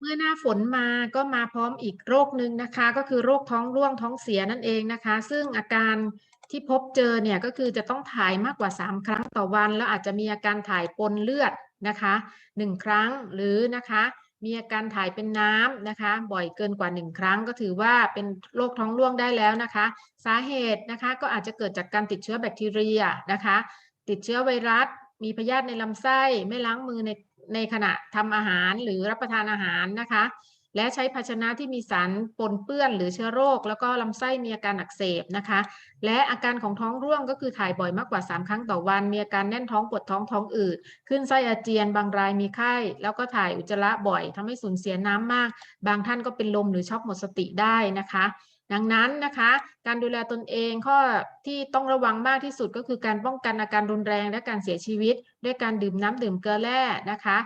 เมื่อหน้าฝนมาก็มาพร้อมอีกโรคหนึ่งนะคะ ก็คือโรคท้องร่วงท้องเสียนั่นเองนะคะ ซึ่งอาการที่พบเจอเนี่ยก็คือจะต้องถ่ายมากกว่า 3 ครั้งต่อวัน แล้วอาจจะมีอาการถ่ายปนเลือดนะคะ 1 ครั้งหรือนะคะ มีอาการถ่ายเป็นน้ำนะคะ บ่อยเกินกว่า 1 ครั้ง ก็ถือว่าเป็นโรคท้องร่วงได้แล้วนะคะ สาเหตุนะคะก็อาจจะเกิดจากการติดเชื้อแบคทีเรียนะคะ ติดเชื้อไวรัสมีพยาธิในลำไส้ไม่ล้างมือใน ในขณะทำอาหารหรือรับประทานอาหารนะคะ และใช้ภาชนะที่มีสารปนเปื้อนหรือเชื้อโรค แล้วก็ลำไส้มีอาการอักเสบนะคะ และอาการของท้องร่วงก็คือถ่ายบ่อยมากกว่า 3 ครั้งต่อวัน มีอาการแน่นท้องปวดท้องท้องอืดขึ้นไส้อาเจียน บางรายมีไข้ แล้วก็ถ่ายอุจจาระบ่อยทำให้สูญเสียน้ำมาก บางท่านก็เป็นลมหรือช็อกหมดสติได้นะคะ ดังนั้นนะคะ การดูแลตนเองข้อที่ต้องระวังมากที่สุดก็คือการป้องกันอาการรุนแรงและการเสียชีวิต ด้วยการดื่มน้ำดื่มเกลือแร่นะคะ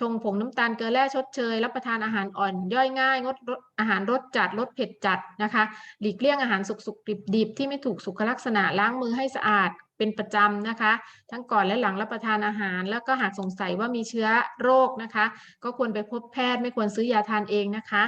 ชงผงน้ำตาลเกลือแร่ชดเชยรับประทานอาหารอ่อนย่อยง่าย งดอาหารรสจัดรสเผ็ดจัดนะคะ หลีกเลี่ยงอาหารสุกสุกดิบดิบที่ไม่ถูกสุขลักษณะล้างมือให้สะอาดเป็นประจำนะคะ ทั้งก่อนและหลังรับประทานอาหาร แล้วก็หากสงสัยว่ามีเชื้อโรคนะคะ ก็ควรไปพบแพทย์ไม่ควรซื้อยาทานเองนะคะ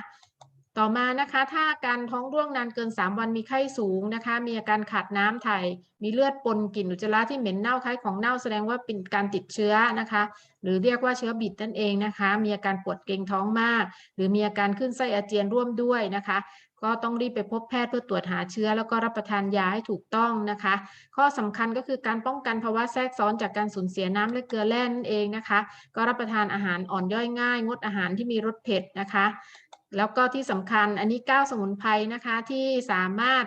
ต่อมานะคะถ้าการท้องร่วงนานเกิน 3 วันมีไข้สูงนะคะ มีอาการขาดน้ำถ่ายมีเลือดปนกลิ่นอุจจาระที่เหม็นเน่าคล้ายของเน่าแสดงว่าเป็นการติดเชื้อนะคะ หรือเรียกว่าเชื้อบิดนั่นเองนะคะ มีอาการปวดเกร็งท้องมาก หรือมีอาการขึ้นไส้อาเจียนร่วมด้วยนะคะ ก็ต้องรีบไปพบแพทย์เพื่อตรวจหาเชื้อ แล้วก็รับประทานยาให้ถูกต้องนะคะ ข้อสำคัญก็คือการป้องกันภาวะแทรกซ้อนจากการสูญเสียน้ำและเกลือแร่นั่นเองนะคะ ก็รับประทานอาหารอ่อนย่อยง่าย งดอาหารที่มีรสเผ็ดนะคะ แล้วก็ที่สำคัญอันนี้9สมุนไพรนะคะที่สามารถ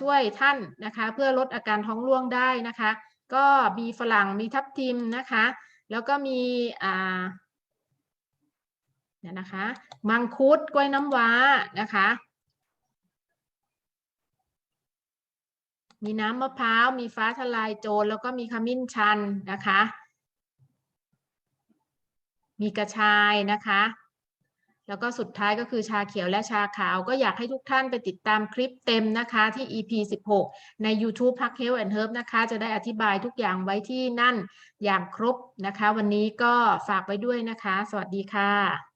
ช่วยท่านนะคะเพื่อลดอาการท้องร่วงได้นะคะ ก็มีฝรั่งมีทับทิมนะคะ แล้วก็มีเนี่ยนะคะมังคุดกล้วยน้ำว้านะคะ มีน้ำมะพร้าว มีฟ้าทลายโจรแล้วก็มีขมิ้นชันนะคะ มีกระชายนะคะ แล้วก็สุดท้ายก็คือชาเขียวและชาขาว ก็อยากให้ทุกท่านไปติดตามคลิปเต็มนะคะที่ EP 16 ใน YouTube พัก Health and Herb นะคะ จะได้อธิบายทุกอย่างไว้ที่นั่นอย่างครบนะคะ วันนี้ก็ฝากไว้ด้วยนะคะ สวัสดีค่ะ